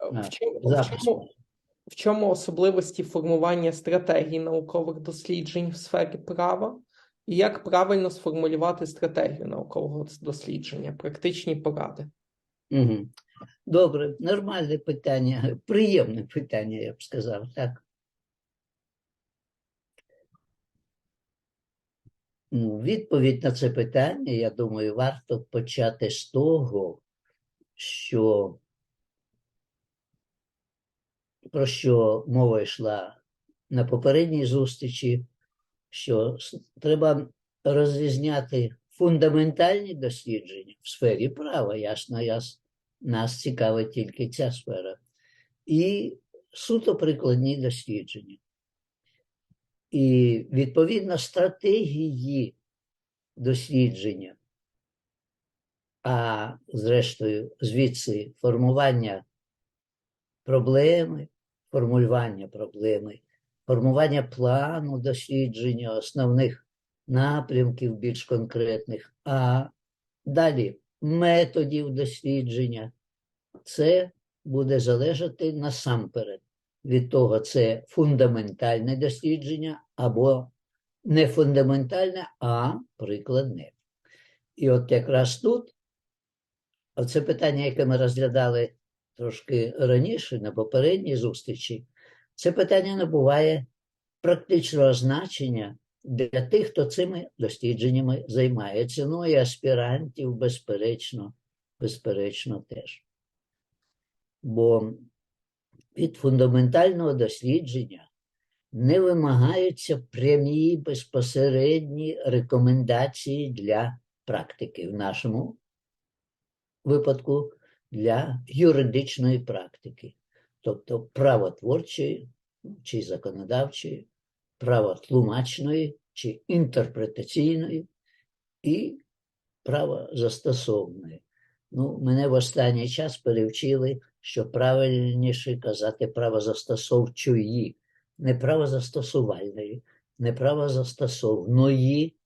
В чому, в, чому, в чому особливості формування стратегій наукових досліджень в сфері права? І як правильно сформулювати стратегію наукового дослідження, практичні поради? Угу. Добре, нормальне питання, приємне питання, я б сказав, так. Ну, відповідь на це питання, я думаю, варто почати з того, що про що мова йшла на попередній зустрічі, що треба розрізняти фундаментальні дослідження в сфері права, ясно, яс, нас цікавить тільки ця сфера, і суто прикладні дослідження. І відповідно стратегії дослідження, а зрештою, звідси формування проблеми, формулювання проблеми, формування плану дослідження основних напрямків більш конкретних, а далі методів дослідження. Це буде залежати насамперед від того, це фундаментальне дослідження або не фундаментальне, а прикладне. І от якраз тут, оце питання, яке ми розглядали трошки раніше, на попередній зустрічі, це питання набуває практичного значення для тих, хто цими дослідженнями займається. Ну і аспірантів, безперечно, безперечно, теж. Бо від фундаментального дослідження не вимагаються прямі безпосередні рекомендації для практики, в нашому випадку для юридичної практики, тобто правотворчої чи законодавчої, правотлумачної чи інтерпретаційної і правозастосовної. Ну, мене в останній час перевчили, що правильніше казати правозастосовчої, не правозастосувальної, не правозастосовної,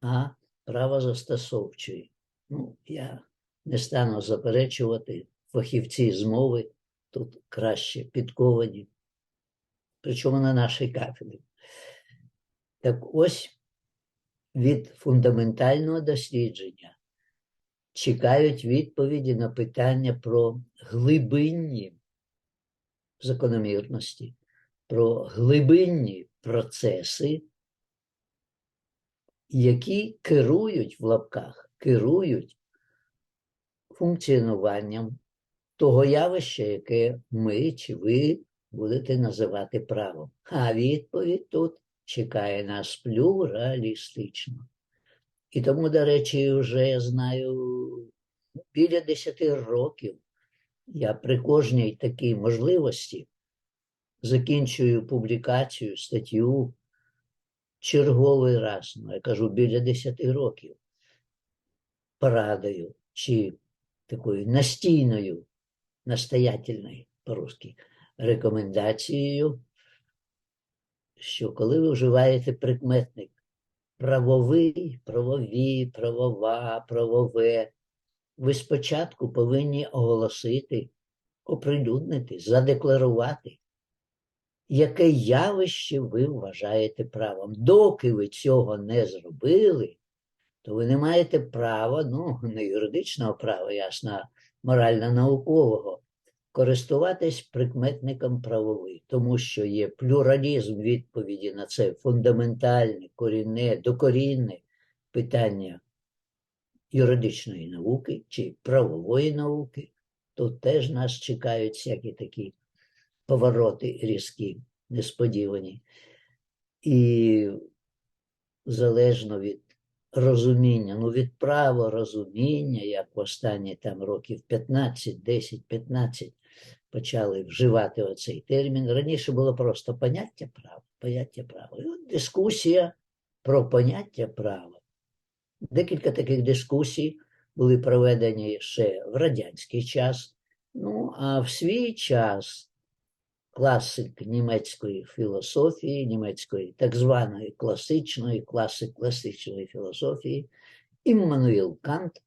а правозастосовчої. Ну, я не стану заперечувати фахівці з мови тут краще підковані, причому на нашій кафедрі. Так ось від фундаментального дослідження чекають відповіді на питання про глибинні закономірності, про глибинні процеси, які керують в лапках, керують функціонуванням того явища, яке ми чи ви будете називати правом. А відповідь тут чекає нас плюралістично. І тому, до речі, вже я знаю біля 10 років я при кожній такій можливості закінчую публікацію, статтю черговий раз, ну, я кажу, біля 10 років порадою чи такою настійною, настоятельною по-русски рекомендацією, що коли ви вживаєте прикметник правовий, правові, правова, правове, ви спочатку повинні оголосити, оприлюднити, задекларувати, яке явище ви вважаєте правом. Доки ви цього не зробили, то ви не маєте права, ну, не юридичного права, ясно, морально-наукового, користуватись прикметником правовий, тому що є плюралізм відповіді на це фундаментальне, корінне, докорінне питання юридичної науки чи правової науки. Тут теж нас чекають всякі такі повороти різкі, несподівані. І залежно від розуміння, ну від права розуміння, як в останні там років 15, 10, 15 почали вживати оцей термін. Раніше було просто поняття права, поняття права. І от дискусія про поняття права. Декілька таких дискусій були проведені ще в радянський час. Ну, а в свій час класик німецької філософії, німецької так званої класичної, класик класичної філософії, Іммануїл Кант